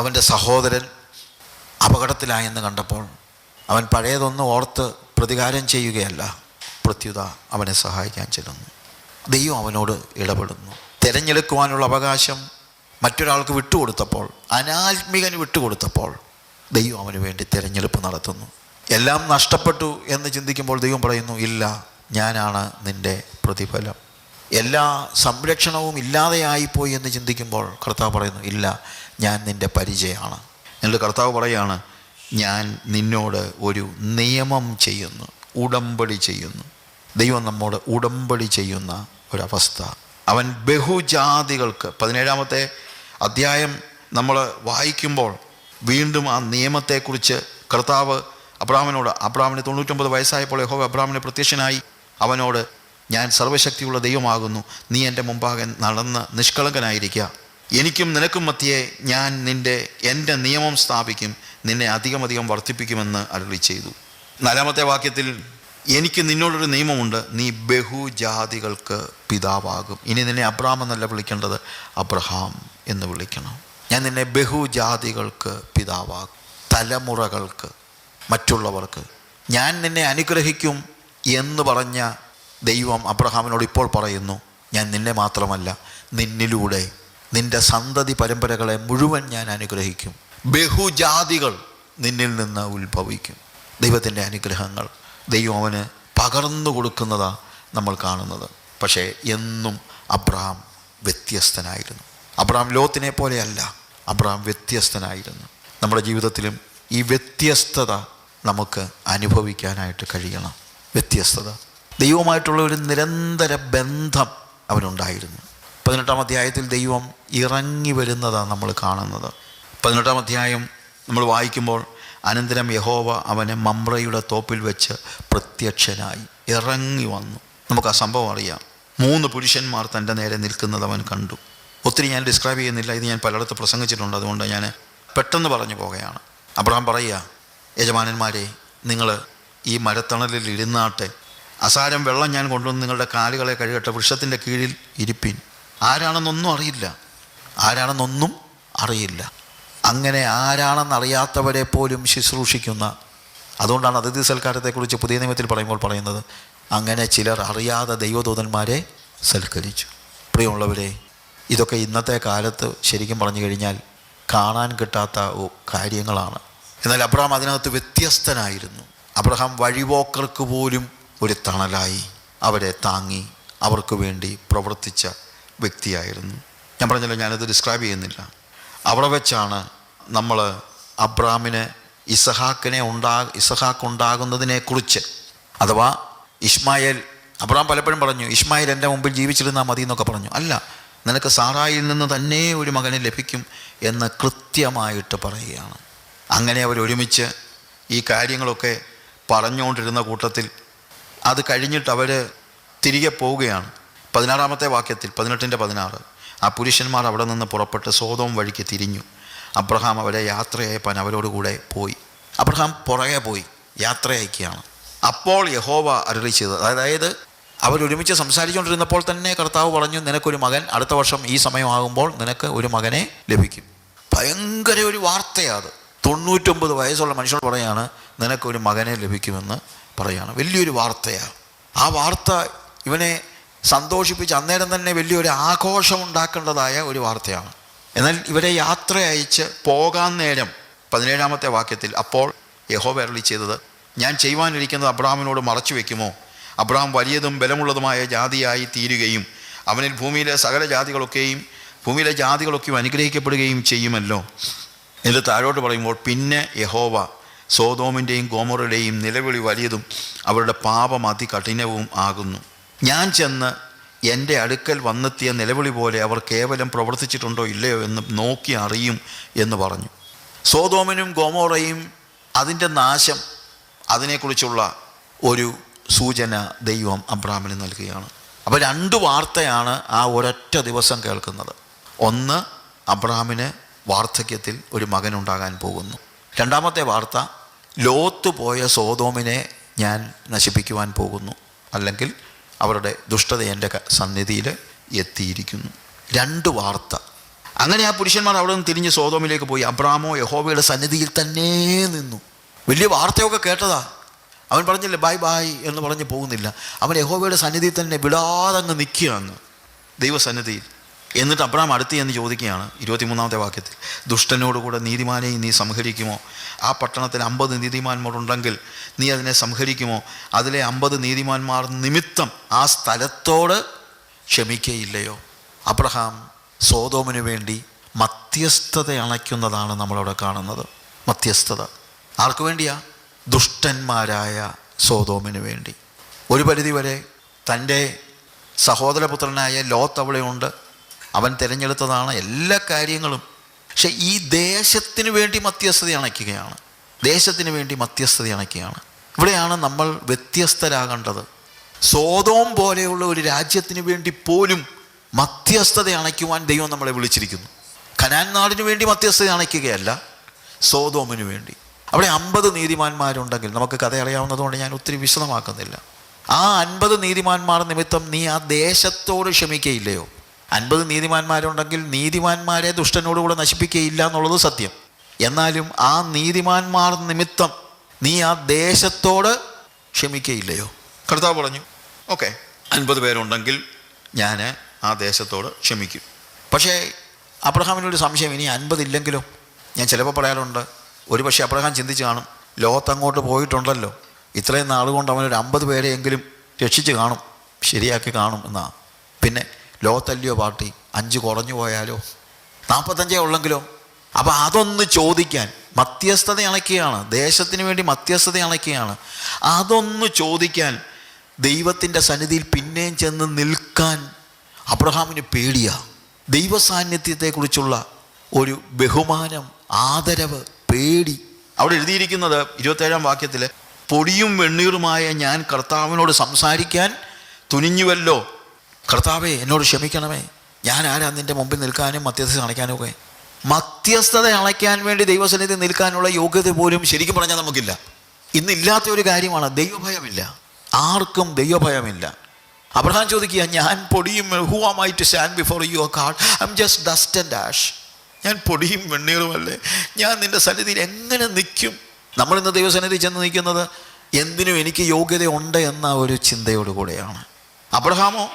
അവന്റെ സഹോദരൻ അപകടത്തിലായെന്ന് കണ്ടപ്പോൾ അവൻ പഴയതൊന്നും ഓർത്ത് പ്രതികാരം ചെയ്യുകയല്ല. പ്രത്യുത അവനെ സഹായിക്കാൻ ചെല്ലുന്നു. ദൈവം അവനോട് ഇടപെടുന്നു. തിരഞ്ഞെടുക്കുവാനുള്ള അവകാശം മറ്റൊരാൾക്ക് വിട്ടുകൊടുത്തപ്പോൾ അനാത്മികന് വിട്ടുകൊടുത്തപ്പോൾ ദൈവം അവന് വേണ്ടി തിരഞ്ഞെടുപ്പ് നടത്തുന്നു. എല്ലാം നഷ്ടപ്പെട്ടു എന്ന് ചിന്തിക്കുമ്പോൾ ദൈവം പറയുന്നു ഇല്ല ഞാനാണ് നിന്റെ പ്രതിഫലം. എല്ലാ സംരക്ഷണവും ഇല്ലാതെയായിപ്പോയി എന്ന് ചിന്തിക്കുമ്പോൾ കർത്താവ് പറയുന്നു ഇല്ല ഞാൻ നിന്റെ പരിചയമാണ്. എന്നിട്ട് കർത്താവ് പറയാണ് ഞാൻ നിന്നോട് ഒരു നിയമം ചെയ്യുന്നു ഉടമ്പടി ചെയ്യുന്നു. ദൈവം നമ്മോട് ഉടമ്പടി ചെയ്യുന്ന ഒരവസ്ഥ. അവൻ ബഹുജാതികൾക്ക് പതിനേഴാമത്തെ അധ്യായം നമ്മൾ വായിക്കുമ്പോൾ വീണ്ടും ആ നിയമത്തെക്കുറിച്ച് കർത്താവ് അബ്രാഹ്മിനോട് അബ്രാഹ്മിന് തൊണ്ണൂറ്റൊമ്പത് വയസ്സായപ്പോൾ യഹോവ അബ്രാഹ്മിന് പ്രത്യക്ഷനായി. അവനോട് ഞാൻ സർവശക്തിയുള്ള ദൈവമാകുന്നു നീ എന്റെ മുമ്പാകെ നടന്ന് നിഷ്കളങ്കനായിരിക്കുക. എനിക്കും നിനക്കും മധ്യേ ഞാൻ നിന്റെ എന്റെ നിയമം സ്ഥാപിക്കും നിന്നെ അധികമധികം വർദ്ധിപ്പിക്കുമെന്ന് അരുളി ചെയ്തു. നാലാമത്തെ വാക്യത്തിൽ എനിക്ക് നിന്നോടൊരു നിയമമുണ്ട് നീ ബഹുജാതികൾക്ക് പിതാവാകും. ഇനി നിന്നെ അബ്രാം എന്നല്ല വിളിക്കേണ്ടത് അബ്രഹാം എന്ന് വിളിക്കണം. ഞാൻ നിന്നെ ബഹുജാതികൾക്ക് പിതാവാകും തലമുറകൾക്ക് മറ്റുള്ളവർക്ക്. ഞാൻ നിന്നെ അനുഗ്രഹിക്കും എന്ന് പറഞ്ഞ ദൈവം അബ്രഹാമിനോട് ഇപ്പോൾ പറയുന്നു ഞാൻ നിന്നെ മാത്രമല്ല നിന്നിലൂടെ നിന്റെ സന്തതി പരമ്പരകളെ മുഴുവൻ ഞാൻ അനുഗ്രഹിക്കും. ബഹുജാതികൾ നിന്നിൽ നിന്ന് ഉത്ഭവിക്കും. ദൈവത്തിന്റെ അനുഗ്രഹങ്ങൾ ദൈവം അവന് പകർന്നു കൊടുക്കുന്നതാണ് നമ്മൾ കാണുന്നത്. പക്ഷേ എന്നും അബ്രഹാം വ്യത്യസ്തനായിരുന്നു. അബ്രഹാം ലോത്തിനെ പോലെയല്ല അബ്രഹാം വ്യത്യസ്തനായിരുന്നു. നമ്മുടെ ജീവിതത്തിലും ഈ വ്യത്യസ്തത നമുക്ക് അനുഭവിക്കാനായിട്ട് കഴിയണം. വ്യത്യസ്തത. ദൈവമായിട്ടുള്ള ഒരു നിരന്തര ബന്ധം അവനുണ്ടായിരുന്നു. പതിനെട്ടാം അധ്യായത്തിൽ ദൈവം ഇറങ്ങി വരുന്നതാണ് നമ്മൾ കാണുന്നത്. പതിനെട്ടാം അധ്യായം നമ്മൾ വായിക്കുമ്പോൾ അനന്തരം യഹോവ അവനെ മമ്രയുടെ തോപ്പിൽ വെച്ച് പ്രത്യക്ഷനായി ഇറങ്ങി വന്നു. നമുക്ക് ആ സംഭവം അറിയാം. മൂന്ന് പുരുഷന്മാർ തന്റെ നേരെ നിൽക്കുന്നത് അവൻ കണ്ടു. ഒത്തിരി ഞാൻ ഡിസ്ക്രൈബ് ചെയ്യുന്നില്ല ഇത് ഞാൻ പലയിടത്ത് പ്രസംഗിച്ചിട്ടുണ്ട് അതുകൊണ്ട് ഞാൻ പെട്ടെന്ന് പറഞ്ഞു പോകുകയാണ്. അബ്രഹാം പറയുക യജമാനന്മാരെ നിങ്ങൾ ഈ മരത്തണലിൽ ഇരുന്നാട്ടെ. അസാരം വെള്ളം ഞാൻ കൊണ്ടുവന്ന് നിങ്ങളുടെ കാലുകളെ കഴുകട്ടെ വൃക്ഷത്തിന്റെ കീഴിൽ ഇരിപ്പിൻ. ആരാണെന്നൊന്നും അറിയില്ല. ആരാണെന്നൊന്നും അറിയില്ല. അങ്ങനെ ആരാണെന്നറിയാത്തവരെ പോലും ശുശ്രൂഷിക്കുന്ന അതുകൊണ്ടാണ് അതിഥി സൽക്കാരത്തെക്കുറിച്ച് പുതിയ നിയമത്തിൽ പറയുമ്പോൾ പറയുന്നത് അങ്ങനെ ചിലർ അറിയാതെ ദൈവദൂതന്മാരെ സൽക്കരിച്ചു. പ്രിയമുള്ളവരെ ഇതൊക്കെ ഇന്നത്തെ കാലത്ത് ശരിക്കും പറഞ്ഞു കഴിഞ്ഞാൽ കാണാൻ കിട്ടാത്ത കാര്യങ്ങളാണ്. എന്നാൽ അബ്രഹാം അതിനകത്ത് വ്യത്യസ്തനായിരുന്നു. അബ്രഹാം വഴിപോക്കർക്ക് പോലും ഒരു തണലായി. അവരെ താങ്ങി അവർക്ക് വേണ്ടി പ്രവർത്തിച്ച വ്യക്തിയായിരുന്നു. ഞാൻ പറഞ്ഞല്ലോ ഞാനത് ഡിസ്ക്രൈബ് ചെയ്യുന്നില്ല. അവിടെ വെച്ചാണ് നമ്മൾ അബ്രാമിന് ഇസഹാക്കിനെ ഉണ്ടാ ഇസഹാക്ക് ഉണ്ടാകുന്നതിനെക്കുറിച്ച് അഥവാ ഇസ്മായേൽ അബ്രാം പലപ്പോഴും പറഞ്ഞു ഇസ്മായേൽ എന്റെ മുമ്പിൽ ജീവിച്ചിരുന്നാൽ മതി എന്നൊക്കെ പറഞ്ഞു. അല്ല നിനക്ക് സാറായിൽ നിന്ന് തന്നെ ഒരു മകനെ ലഭിക്കും എന്ന് കൃത്യമായിട്ട് പറയുകയാണ്. അങ്ങനെ അവർ ഒരുമിച്ച് ഈ കാര്യങ്ങളൊക്കെ പറഞ്ഞുകൊണ്ടിരുന്ന കൂട്ടത്തിൽ അത് കഴിഞ്ഞിട്ട് അവർ തിരികെ പോവുകയാണ്. പതിനാറാമത്തെ വാക്യത്തിൽ പതിനെട്ടിന്റെ പതിനാറ് ആ പുരുഷന്മാർ അവിടെ നിന്ന് പുറപ്പെട്ട് സ്വതവും വഴിക്ക് തിരിഞ്ഞു. അബ്രഹാം അവരെ യാത്രയയപ്പാൻ അവരോടുകൂടെ പോയി. അബ്രഹാം പുറകെ പോയി യാത്രയക്കുകയാണ് അപ്പോൾ യഹോവ അരുളി ചെയ്തത് അതായത് അവരൊരുമിച്ച് സംസാരിച്ചുകൊണ്ടിരുന്നപ്പോൾ തന്നെ കർത്താവ് പറഞ്ഞു നിനക്കൊരു മകൻ അടുത്ത വർഷം ഈ സമയമാകുമ്പോൾ നിനക്ക് ഒരു മകനെ ലഭിക്കും. ഭയങ്കര ഒരു വാർത്തയാണ് അത്. തൊണ്ണൂറ്റൊമ്പത് വയസ്സുള്ള മനുഷ്യർ പറയാണ് നിനക്കൊരു മകനെ ലഭിക്കുമെന്ന് പറയാണ്. വലിയൊരു വാർത്തയാണ് ആ വാർത്ത ഇവനെ സന്തോഷിപ്പിച്ച് അന്നേരം തന്നെ വലിയൊരു ആഘോഷം ഉണ്ടാക്കേണ്ടതായ ഒരു വാർത്തയാണ്. എന്നാൽ ഇവരെ യാത്ര അയച്ച് പോകാൻ നേരം പതിനേഴാമത്തെ വാക്യത്തിൽ അപ്പോൾ യഹോ വരളി ചെയ്തത് ഞാൻ ചെയ്യുവാനിരിക്കുന്നത് അബ്രാമിനോട് മറച്ചു വെക്കുമോ? അബ്രാം വലിയതും ബലമുള്ളതുമായ ജാതിയായി തീരുകയും അവനിൽ ഭൂമിയിലെ സകല ജാതികളൊക്കെയും ഭൂമിയിലെ ജാതികളൊക്കെയും അനുഗ്രഹിക്കപ്പെടുകയും ചെയ്യുമല്ലോ? എന്നിട്ട് താഴോട്ട് പറയുമ്പോൾ പിന്നെ യഹോവ സോതോമിന്റെയും ഗോമറുടെയും നിലവിളി വലിയതും അവരുടെ പാപം അതികഠിനവും ആകുന്നു. ഞാൻ ചെന്ന് എന്റെ അടുക്കൽ വന്നെത്തിയ നിലവിളി പോലെ അവർ കേവലം പ്രവർത്തിച്ചിട്ടുണ്ടോ ഇല്ലയോ എന്ന് നോക്കി അറിയും എന്ന് പറഞ്ഞു. സോതോമനും ഗോമോറയും അതിന്റെ നാശം അതിനെക്കുറിച്ചുള്ള ഒരു സൂചന ദൈവം അബ്രാമിന് നൽകുകയാണ്. അപ്പോൾ രണ്ട് വാർത്തയാണ് ആ ഒരൊറ്റ ദിവസം കേൾക്കുന്നത്. ഒന്ന് അബ്രാമിന് വാർദ്ധക്യത്തിൽ ഒരു മകനുണ്ടാകാൻ പോകുന്നു. രണ്ടാമത്തെ വാർത്ത ലോത്ത് പോയ സോതോമിനെ ഞാൻ നശിപ്പിക്കുവാൻ പോകുന്നു. അല്ലെങ്കിൽ അവരുടെ ദുഷ്ടത എന്റെ സന്നിധിയിൽ എത്തിയിരിക്കുന്നു. രണ്ട് വാർത്ത. അങ്ങനെ ആ പുരുഷന്മാർ അവിടെ നിന്ന് തിരിഞ്ഞ് സോതോമിലേക്ക് പോയി. അബ്രാമോ യഹോബയുടെ സന്നിധിയിൽ തന്നെ നിന്നു. വലിയ വാർത്തയൊക്കെ കേട്ടതാ. അവൻ പറഞ്ഞില്ലേ ബായ് ബായ് എന്ന് പറഞ്ഞ് പോകുന്നില്ല. അവൻ യഹോബയുടെ സന്നിധിയിൽ തന്നെ വിടാതെ അങ്ങ് നിൽക്കുകയാണ് ദൈവസന്നിധിയിൽ. എന്നിട്ട് അബ്രാം അടുത്ത് എന്ന് ചോദിക്കുകയാണ് ഇരുപത്തിമൂന്നാമത്തെ വാക്യത്തിൽ ദുഷ്ടനോടുകൂടെ നീതിമാനെയും നീ സംഹരിക്കുമോ? ആ പട്ടണത്തിൽ അമ്പത് നീതിമാന്മാരുണ്ടെങ്കിൽ നീ അതിനെ സംഹരിക്കുമോ? അതിലെ അമ്പത് നീതിമാന്മാർ നിമിത്തം ആ സ്ഥലത്തോട് ക്ഷമിക്കയില്ലയോ? അബ്രഹാം സോതോമിന് വേണ്ടി മധ്യസ്ഥത അണയ്ക്കുന്നതാണ് നമ്മളവിടെ കാണുന്നത്. മധ്യസ്ഥത. ആർക്കു വേണ്ടിയാ? ദുഷ്ടന്മാരായ സോതോമിന് വേണ്ടി. ഒരു പരിധിവരെ തന്റെ സഹോദരപുത്രനായ ലോത്ത് അവിടെയുണ്ട്. അവൻ തിരഞ്ഞെടുത്തതാണ് എല്ലാ കാര്യങ്ങളും. പക്ഷെ ഈ ദേശത്തിന് വേണ്ടി മധ്യസ്ഥത അണയ്ക്കുകയാണ്. ദേശത്തിന് വേണ്ടി മധ്യസ്ഥത അണയ്ക്കുകയാണ്. ഇവിടെയാണ് നമ്മൾ വ്യത്യസ്തരാകേണ്ടത്. സ്വതവും പോലെയുള്ള ഒരു രാജ്യത്തിന് വേണ്ടി പോലും മധ്യസ്ഥത അണയ്ക്കുവാൻ ദൈവം നമ്മളെ വിളിച്ചിരിക്കുന്നു. കനാൻ നാടിനു വേണ്ടി മധ്യസ്ഥത അണയ്ക്കുകയല്ല സ്വതോമിനു വേണ്ടി. അവിടെ അമ്പത് നീതിമാന്മാരുണ്ടെങ്കിൽ നമുക്ക് കഥ അറിയാവുന്നതുകൊണ്ട് ഞാൻ ഒത്തിരി വിശദമാക്കുന്നില്ല. ആ അൻപത് നീതിമാന്മാർ നിമിത്തം നീ ആ ദേശത്തോട് ക്ഷമിക്കയില്ലയോ? അൻപത് നീതിമാന്മാരുണ്ടെങ്കിൽ നീതിമാന്മാരെ ദുഷ്ടനോടുകൂടെ നശിപ്പിക്കുകയില്ല എന്നുള്ളത് സത്യം. എന്നാലും ആ നീതിമാന്മാർ നിമിത്തം നീ ആ ദേശത്തോട് ക്ഷമിക്കയില്ലയോ കർത്താവ് പറഞ്ഞു ഓക്കെ അൻപത് പേരുണ്ടെങ്കിൽ ഞാൻ ആ ദേശത്തോട് ക്ഷമിക്കും. പക്ഷേ അബ്രഹാമിനൊരു സംശയം ഇനി ഇല്ലെങ്കിലും? ഞാൻ ചിലപ്പോൾ പറയാറുണ്ട് ഒരു പക്ഷേ അബ്രഹാം ചിന്തിച്ച് കാണും ലോകത്തങ്ങോട്ട് പോയിട്ടുണ്ടല്ലോ. ഇത്രയും നാളുകൊണ്ട് അവനൊരു അമ്പത് പേരെയെങ്കിലും രക്ഷിച്ച് കാണും ശരിയാക്കി കാണും എന്നാ. പിന്നെ ലോകത്തല്ലയോ പാർട്ടി? അഞ്ച് കുറഞ്ഞു പോയാലോ? നാൽപ്പത്തഞ്ചേ ഉള്ളെങ്കിലോ? അപ്പോൾ അതൊന്ന് ചോദിക്കാൻ മധ്യസ്ഥത അണയ്ക്കുകയാണ്. ദേശത്തിന് വേണ്ടി മധ്യസ്ഥത അണയ്ക്കുകയാണ്. അതൊന്ന് ചോദിക്കാൻ ദൈവത്തിന്റെ സന്നിധിയിൽ പിന്നെയും ചെന്ന് നിൽക്കാൻ അബ്രഹാമിന് പേടിയാ. ദൈവസാന്നിധ്യത്തെക്കുറിച്ചുള്ള ഒരു ബഹുമാനം ആദരവ് പേടി. അവിടെ എഴുതിയിരിക്കുന്നത് ഇരുപത്തേഴാം വാക്യത്തിൽ പൊടിയും വെണ്ണീറുമായ ഞാൻ കർത്താവിനോട് സംസാരിക്കാൻ തുനിഞ്ഞുവല്ലോ. കർത്താവേ എന്നോട് ക്ഷമിക്കണമേ. ഞാൻ ആരാ? നിന്റെ മുമ്പിൽ നിൽക്കാനും മധ്യസ്ഥത അണയ്ക്കാനും ഒക്കെ മധ്യസ്ഥത അണയ്ക്കാൻ വേണ്ടി ദൈവസന്നിധി നിൽക്കാനുള്ള യോഗ്യത പോലും ശരിക്കും പറഞ്ഞാൽ നമുക്കില്ല. ഇന്നില്ലാത്ത ഒരു കാര്യമാണ് ദൈവഭയമില്ല. ആർക്കും ദൈവഭയമില്ല. അബ്രഹാം ചോദിക്കുക ഞാൻ പൊടിയും who am I to stand before you God I am just dust and ash ഞാൻ പൊടിയും വെണ്ണീറുമല്ലേ ഞാൻ നിന്റെ സന്നിധിയിൽ എങ്ങനെ നിൽക്കും? നമ്മളിന്ന് ദൈവസന്നിധി ചെന്ന് നിൽക്കുന്നത് എന്തിനും എനിക്ക് യോഗ്യത ഉണ്ട് എന്ന ഒരു ചിന്തയോടുകൂടെയാണ്. അബ്രഹാമോ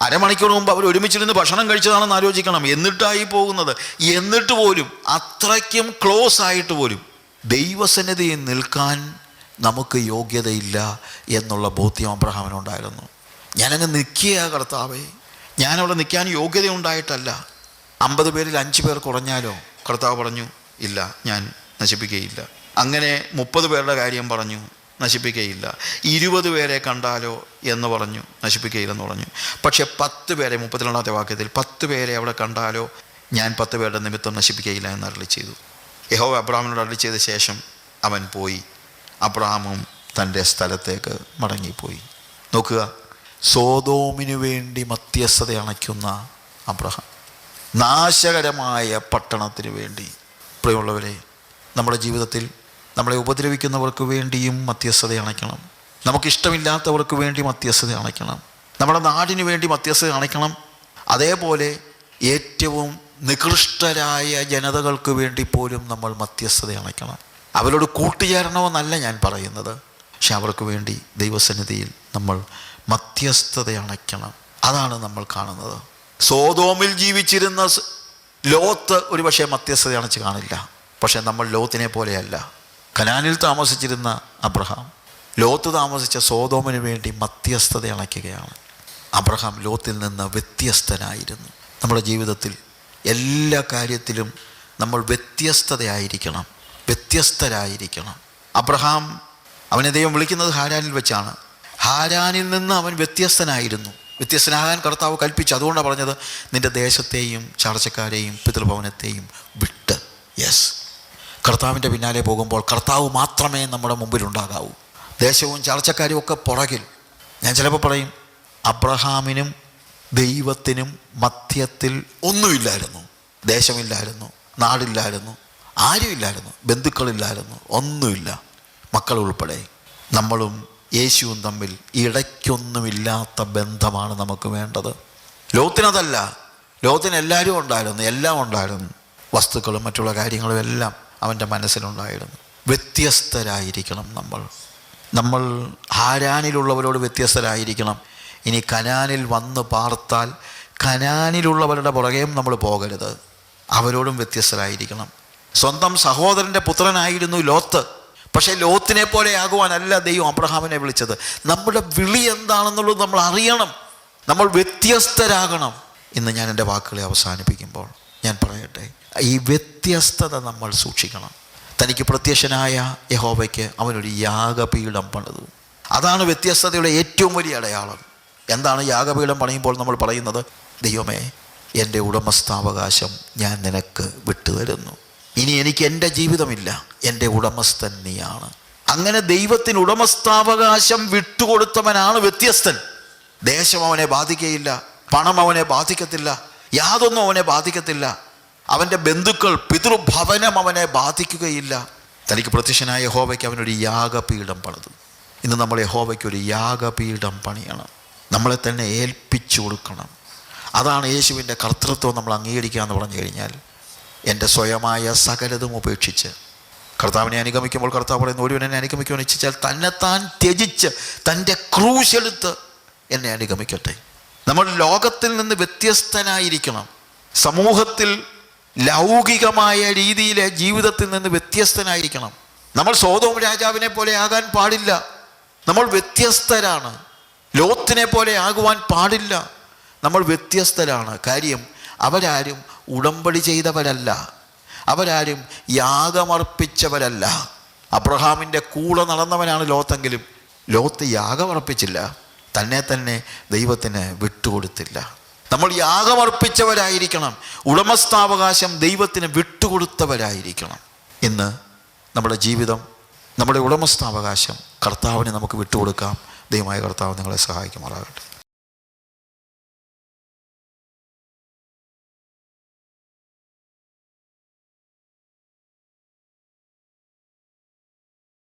അരമണിക്കൂർ മുമ്പ് അവർ ഒരുമിച്ചിരുന്ന് ഭക്ഷണം കഴിച്ചതാണെന്ന് ആലോചിക്കണം. എന്നിട്ടായി പോകുന്നത്. എന്നിട്ട് പോലും അത്രയ്ക്കും ക്ലോസ് ആയിട്ട് പോലും ദൈവസന്നിധിയിൽ നിൽക്കാൻ നമുക്ക് യോഗ്യതയില്ല എന്നുള്ള ബോധ്യം അബ്രഹാമിനുണ്ടായിരുന്നു ഞാനങ്ങ് നിൽക്കുക കർത്താവേ. ഞാനവിടെ നിൽക്കാൻ യോഗ്യത ഉണ്ടായിട്ടല്ല അമ്പത് പേരിൽ അഞ്ച് പേർ കുറഞ്ഞാലോ? കർത്താവ് പറഞ്ഞു ഇല്ല ഞാൻ നശിപ്പിക്കുകയില്ല. അങ്ങനെ മുപ്പത് പേരുടെ കാര്യം പറഞ്ഞു. നശിപ്പിക്കുകയില്ല ഇരുപത് പേരെ കണ്ടാലോ എന്ന് പറഞ്ഞു നശിപ്പിക്കുകയില്ലെന്ന് പറഞ്ഞു. പക്ഷെ പത്ത് പേരെ മുപ്പത്തിരണ്ടാമത്തെ വാക്യത്തിൽ പത്ത് പേരെ അവിടെ കണ്ടാലോ ഞാൻ പത്ത് പേരുടെ നിമിത്തം നശിപ്പിക്കുകയില്ല എന്ന് അരളി ചെയ്തു. യഹോ അബ്രാമിനോട് അരളി ചെയ്ത ശേഷം അവൻ പോയി. അബ്രാമും തന്റെ സ്ഥലത്തേക്ക് മടങ്ങിപ്പോയി. നോക്കുക സോതോമിനു വേണ്ടി മധ്യസ്ഥത അണയ്ക്കുന്ന അബ്രഹാം നാശകരമായ പട്ടണത്തിന് വേണ്ടി. പ്രിയമുള്ളവരെ നമ്മുടെ ജീവിതത്തിൽ നമ്മളെ ഉപദ്രവിക്കുന്നവർക്ക് വേണ്ടിയും മധ്യസ്ഥത അണയ്ക്കണം. നമുക്കിഷ്ടമില്ലാത്തവർക്ക് വേണ്ടി മധ്യസ്ഥത അണയ്ക്കണം. നമ്മുടെ നാടിന് വേണ്ടി മധ്യസ്ഥത അണയ്ക്കണം. അതേപോലെ ഏറ്റവും നികൃഷ്ടരായ ജനതകൾക്ക് വേണ്ടി പോലും നമ്മൾ മധ്യസ്ഥത അണയ്ക്കണം. അവരോട് കൂട്ടുചേരണമെന്നല്ല ഞാൻ പറയുന്നത്. പക്ഷെ അവർക്ക് വേണ്ടി ദൈവസന്നിധിയിൽ നമ്മൾ മധ്യസ്ഥത അണയ്ക്കണം. അതാണ് നമ്മൾ കാണുന്നത്. സോതോമിൽ ജീവിച്ചിരുന്ന ലോത്ത് ഒരു പക്ഷേ മധ്യസ്ഥത അണച്ച് കാണില്ല. പക്ഷേ നമ്മൾ ലോത്തിനെ പോലെയല്ല. കനാനിൽ താമസിച്ചിരുന്ന അബ്രഹാം ലോത്ത് താമസിച്ച സോതോമിന് വേണ്ടി മധ്യസ്ഥത അണയ്ക്കുകയാണ് അബ്രഹാം ലോത്തിൽ നിന്ന് വ്യത്യസ്തനായിരുന്നു. നമ്മുടെ ജീവിതത്തിൽ എല്ലാ കാര്യത്തിലും നമ്മൾ വ്യത്യസ്തതയായിരിക്കണം വ്യത്യസ്തരായിരിക്കണം. അബ്രഹാം അവനെ ദൈവം വിളിക്കുന്നത് ഹാരാനിൽ വെച്ചാണ്. ഹാരാനിൽ നിന്ന് അവൻ വ്യത്യസ്തനായിരുന്നു. വ്യത്യസ്തനാകാൻ കർത്താവ് കൽപ്പിച്ചു. അതുകൊണ്ടാണ് പറഞ്ഞത് നിന്റെ ദേശത്തെയും ചാർച്ചക്കാരെയും പിതൃഭവനത്തെയും വിട്ട്. യെസ് കർത്താവിന്റെ പിന്നാലെ പോകുമ്പോൾ കർത്താവ് മാത്രമേ നമ്മുടെ മുമ്പിലുണ്ടാകാവൂ. ദേശവും ചർച്ചക്കാരും ഒക്കെ പുറകിൽ. ഞാൻ ചിലപ്പോൾ പറയും അബ്രഹാമിനും ദൈവത്തിനും മധ്യത്തിൽ ഒന്നുമില്ലായിരുന്നു. ദേശമില്ലായിരുന്നു നാടില്ലായിരുന്നു ആരുമില്ലായിരുന്നു ബന്ധുക്കളില്ലായിരുന്നു ഒന്നുമില്ല. മക്കൾ ഉൾപ്പെടെ. നമ്മളും യേശുവും തമ്മിൽ ഇടയ്ക്കൊന്നുമില്ലാത്ത ബന്ധമാണ് നമുക്ക് വേണ്ടത്. ലോകത്തിനതല്ല ലോകത്തിന് എല്ലാവരും ഉണ്ടായിരുന്നു എല്ലാം ഉണ്ടായിരുന്നു. വസ്തുക്കളും മറ്റുള്ള കാര്യങ്ങളും എല്ലാം. അവന്റെ മനസ്സിലുണ്ടായിരുന്നു. വ്യത്യസ്തരായിരിക്കണം നമ്മൾ. നമ്മൾ ഹാരാനിലുള്ളവരോട് വ്യത്യസ്തരായിരിക്കണം. ഇനി കനാനിൽ വന്ന് പാർത്താൽ കനാനിലുള്ളവരുടെ പുറകെയും നമ്മൾ പോകരുത്. അവരോടും വ്യത്യസ്തരായിരിക്കണം. സ്വന്തം സഹോദരന്റെ പുത്രനായിരുന്നു ലോത്ത്. പക്ഷേ ലോത്തിനെ പോലെ ആകുവാനല്ല ദൈവം അബ്രഹാമിനെ വിളിച്ചത്. നമ്മുടെ വിളി എന്താണെന്നുള്ളത് നമ്മൾ അറിയണം. നമ്മൾ വ്യത്യസ്തരാകണം. ഇന്ന് ഞാൻ എന്റെ വാക്കുകളെ അവസാനിപ്പിക്കുമ്പോൾ ഞാൻ പറയട്ടെ. ഈ വ്യത്യസ്തത നമ്മൾ സൂക്ഷിക്കണം. തനിക്ക് പ്രത്യക്ഷനായ യഹോബയ്ക്ക് അവനൊരു യാഗപീഠം പണിതു. അതാണ് വ്യത്യസ്തതയുടെ ഏറ്റവും വലിയ അടയാളം. എന്താണ് യാഗപീഠം പണിയുമ്പോൾ നമ്മൾ പറയുന്നത്? ദൈവമേ എന്റെ ഉടമസ്ഥാവകാശം ഞാൻ നിനക്ക് വിട്ടുതരുന്നു. ഇനി എനിക്ക് എന്റെ ജീവിതമില്ല. എന്റെ ഉടമസ്ഥൻ നീയാണ്. അങ്ങനെ ദൈവത്തിന് ഉടമസ്ഥാവകാശം വിട്ടുകൊടുത്തവനാണ് വ്യത്യസ്തൻ. ദേശം അവനെ ബാധിക്കയില്ല. പണം അവനെ ബാധിക്കത്തില്ല. യാതൊന്നും അവനെ ബാധിക്കത്തില്ല. അവന്റെ ബന്ധുക്കൾ പിതൃഭവനം അവനെ ബാധിക്കുകയില്ല. തനിക്ക് പ്രത്യക്ഷനായ യഹോവയ്ക്ക് അവനൊരു യാഗപീഠം പണിതു. ഇന്ന് നമ്മൾ യഹോവയ്ക്ക് ഒരു യാഗപീഠം പണിയണം. നമ്മളെ തന്നെ ഏൽപ്പിച്ചു കൊടുക്കണം. അതാണ് യേശുവിന്റെ കർത്തൃത്വം നമ്മൾ അംഗീകരിക്കുക എന്ന് പറഞ്ഞു കഴിഞ്ഞാൽ എന്റെ സ്വയമായ സകലതും ഉപേക്ഷിച്ച്. കർത്താവിനെ അനുഗമിക്കുമ്പോൾ കർത്താവ് പറയുന്ന ഒരുവൻ എന്നെ അനുഗമിക്കുവാൻ ഇച്ഛിച്ചാൽ തന്നെത്താൻ ത്യജിച്ച് തന്റെ ക്രൂശെടുത്ത് എന്നെ അനുഗമിക്കട്ടെ. നമ്മൾ ലോകത്തിൽ നിന്ന് വ്യത്യസ്തനായിരിക്കണം. സമൂഹത്തിൽ ലൗകികമായ രീതിയിലെ ജീവിതത്തിൽ നിന്ന് വ്യത്യസ്തനായിരിക്കണം. നമ്മൾ സ്വതവും രാജാവിനെ പോലെ ആകാൻ പാടില്ല. നമ്മൾ വ്യത്യസ്തരാണ്. ലോത്തിനെ പോലെ ആകുവാൻ പാടില്ല. നമ്മൾ വ്യത്യസ്തരാണ്. കാര്യം അവരാരും ഉടമ്പടി ചെയ്തവരല്ല. അവരാരും യാഗമർപ്പിച്ചവരല്ല. അബ്രഹാമിന്റെ കൂടെ നടന്നവനാണ് ലോത്തെങ്കിലും ലോത്ത് യാഗമർപ്പിച്ചില്ല. തന്നെ തന്നെ ദൈവത്തിന് വിട്ടുകൊടുത്തില്ല. നമ്മൾ യാഗമർപ്പിച്ചവരായിരിക്കണം ഉടമസ്ഥാവകാശം ദൈവത്തിന് വിട്ടുകൊടുത്തവരായിരിക്കണം ഇന്ന് നമ്മുടെ ജീവിതം നമ്മുടെ ഉടമസ്ഥാവകാശം കർത്താവിന് നമുക്ക് വിട്ടുകൊടുക്കാം. ദൈവമായ കർത്താവ് നിങ്ങളെ സഹായിക്കുമാറാകട്ടെ.